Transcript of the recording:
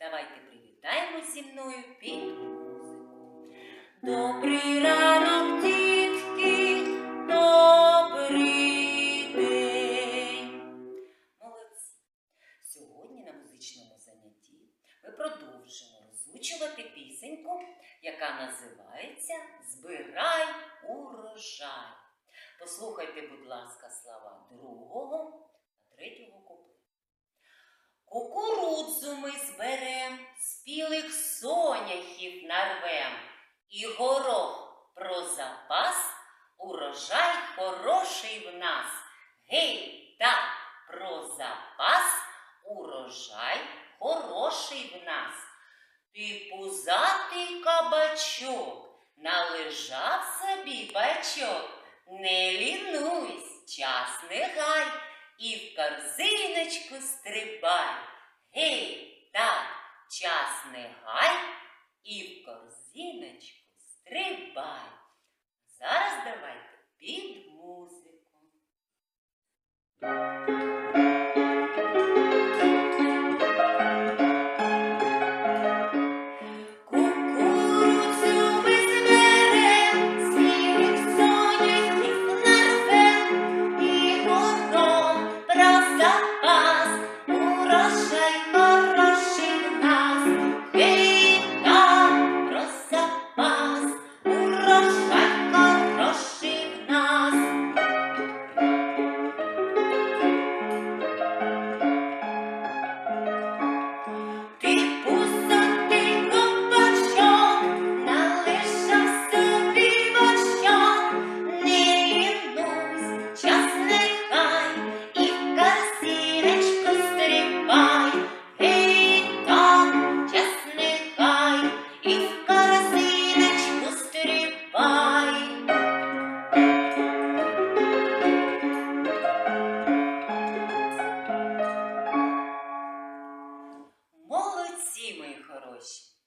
Давайте привітаємо зі мною під музику. Добрий ранок, дітки, добрий день. Молодці. Сьогодні на музичному занятті ми продовжимо розучувати пісеньку, яка називається Збирай урожай. Послухайте, будь ласка, слова другого та третього куплету. Кукурудзу ми зберем, спілих соняхів нарвем, і горох про запас, урожай хороший в нас. Гей, так, про запас, урожай хороший в нас. Ти пузатий кабачок, належав собі бачок. Не лінуйсь, час не гай, і в корзиночку стрибай. Гей, так, час не гай і в корзиночку стрибай. Зараз давайте під. Bye. Morris.